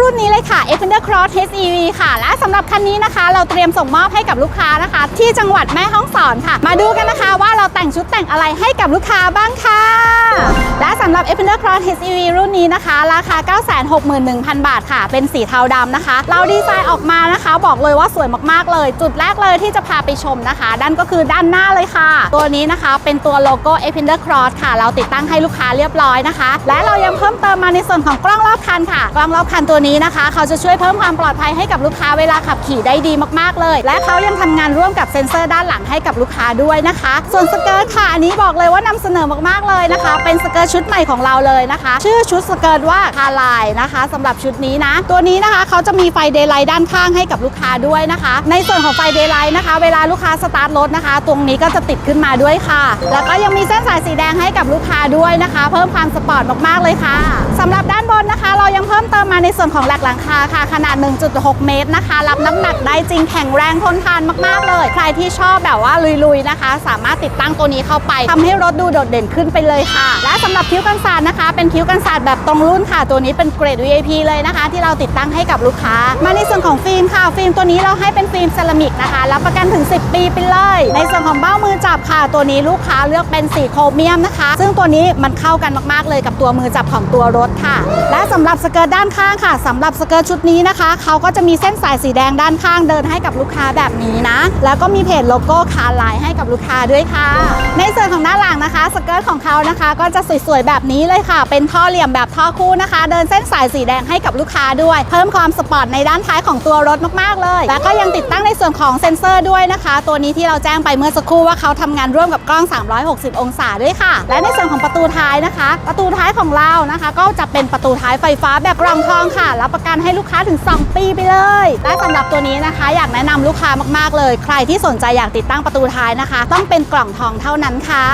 รุ่นนี้เลยค่ะ e f e n d e r Cross HEV ค่ะ และสำหรับคันนี้นะคะ เราเตรียมส่งมอบให้กับลูกค้านะคะ ที่จังหวัดแม่ฮ่องสอนค่ะ มาดูกันนะคะว่าเราแต่งชุดแต่งอะไรให้กับลูกค้าบ้างค่ะ สำหรับ e f e n d e r Cross HEV รุ่นนี้นะคะ ราคา 961,000 บาทค่ะ เป็นสีเทาดำนะคะ เราดีไซน์ออกมานะคะ บอกเลยว่าสวยมากๆเลย จุดแรกเลยที่จะพาไปชมนะคะด้านก็คือด้านหน้าเลยค่ะ ตัวนี้นะคะเป็นตัวโลโก้ e f e n d e r Cross ค่ะ เราติดตั้งให้ลูกค้าเรียบร้อยนะคะ และเรายังเพิ่มเติมมาในส่วนของกล้องรอบคันค่ะ กล้องรอบคันตัวนี้นะคะ เขาจะช่วยเพิ่มความปลอดภัยให้กับลูกค้าเวลาขับขี่ได้ดีมากๆเลย และเขายังทำงานร่วมกับเซ็นเซอร์ด้านหลังให้กับลูกค้าด้วยนะคะ ส่วนสเกิร์ตค่ะอันนี้บอกเลยว่านำเสนอมากๆเลยนะคะ เป็นสเกิร์ตชุดใหม่ของเราเลยนะคะ ชื่อชุดสเกิร์ตว่าคาไลนะคะสำหรับชุดนี้นะ ตัวนี้นะคะเขาจะมีไฟเดย์ไลท์ด้านข้างให้กับลูกค้าด้วยนะคะ ในส่วนของไฟเดย์ไลท์นะคะ เวลาลูกค้าสตาร์ทรถนะคะ ตรงนี้ก็จะติดขึ้นมาด้วยค่ะ แล้วก็ยังมีเส้นสายสีแดงให้กับลูกค้าด้วยนะคะ เพิ่มความสปอร์ตมากๆเลยค่ะสำหรับด้านบนนะคะ เรายังเพิ่มเติมมาในส่วนของแหลกหลังคาค่ะ ขนาด 1.6 เมตรนะคะ รับน้ำหนักได้จริงแข็งแรงทนทานมากๆเลย ใครที่ชอบแบบว่าลุยๆนะคะ สามารถติดตั้งตัวนี้เข้าไปทำให้รถดูโดดเด่นขึ้นไปเลยค่ะ และสำหรับคิ้วกันศาสตร์นะคะ เป็นคิ้วกันศาสตร์แบบตรงรุ่นค่ะ ตัวนี้เป็นเกรด VIP เลยนะคะ ที่เราติดตั้งให้กับลูกค้า มาในส่วนของฟิล์มค่ะ ฟิล์มตัวนี้เราให้เป็นฟิล์มเซรามิกนะคะ รับประกันถึง 10 ปีไปเลย ในส่วนของเบ้ามือจับค่ะ ตัวนี้ลูกค้าเลือกเป็นสีโครเมียมนะคะ ซึ่งตัวนี้มันเข้ากันมากๆเลยกับตัวมือจับของตัวรถค่ะ และสำหรับสเกิร์ตด้านข้างค่ะสำหรับสเกิร์ตชุดนี้นะคะเขาก็จะมีเส้นสายสีแดงด้านข้างเดินให้กับลูกค้าแบบนี้นะ แล้วก็มีเพจโลโก้คาร์ไลน์ให้กับลูกค้าด้วยค่ะ ในส่วนของด้านหลังนะคะสเกิร์ตของเขานะคะ ก็จะสวยๆแบบแบบนี้เลยค่ะ เป็นท่อเหลี่ยมแบบท่อคู่นะคะ เดินเส้นสายสีแดงให้กับลูกค้าด้วย เพิ่มความสปอร์ตในด้านท้ายของตัวรถมากๆเลย แล้วก็ยังติดตั้งในส่วนของเซ็นเซอร์ด้วยนะคะ ตัวนี้ที่เราแจ้งไปเมื่อสักครู่ว่าเขาทำงานร่วมกับกล้อง 360 องศาด้วยค่ะ และในส่วนของประตูท้ายนะคะ ประตูท้ายของเรานะคะ ก็จะเป็นประตูท้ายไฟฟ้าแบบกรองทองค่ะ รับประกันให้ลูกค้าถึง 2 ปีไปเลย และสำหรับตัวนี้นะคะ อยากแนะนำลูกค้ามากๆเลย ใครที่สนใจอยากติดตั้งประตูท้ายนะคะ ต้องเป็นกล่องทองเท่านั้นค่ะ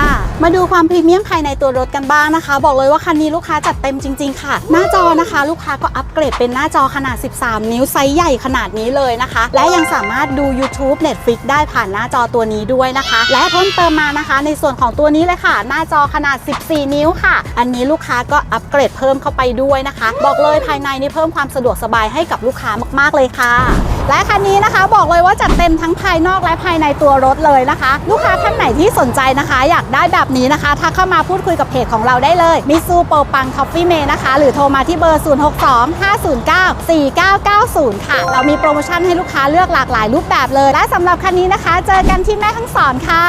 มาดูความพรีเมียมภายในตัวรถกันบ้างนะคะบอกเลยว่าคันนี้ลูกค้าจัดเต็มจริง ๆ ค่ะ หน้าจอนะคะ ลูกค้าก็อัปเกรดเป็นหน้าจอขนาด 13 นิ้วไซส์ใหญ่ขนาดนี้เลยนะคะ และยังสามารถดู YouTube Netflix ได้ผ่านหน้าจอตัวนี้ด้วยนะคะ และเพิ่มเติมมานะคะ ในส่วนของตัวนี้เลยค่ะ หน้าจอขนาด 14 นิ้วค่ะ อันนี้ลูกค้าก็อัปเกรดเพิ่มเข้าไปด้วยนะคะ บอกเลยภายในนี่เพิ่มความสะดวกสบายให้กับลูกค้ามาก ๆ เลยค่ะ และคันนี้นะคะบอกเลยว่าจัดเต็มทั้งภายนอกและภายในตัวรถเลยนะคะ ลูกค้าท่านไหนที่สนใจนะคะ อยากได้แบบนี้นะคะทักเข้ามาพูดคุยกับเพจของเราได้เลยมิซูโปปังคอฟฟี่เมนะคะ หรือโทรมาที่เบอร์ 0625094990 ค่ะ เรามีโปรโมชั่นให้ลูกค้าเลือกหลากหลายรูปแบบเลย และสำหรับคันนี้นะคะ เจอกันที่แม่ทั้งสอนค่ะ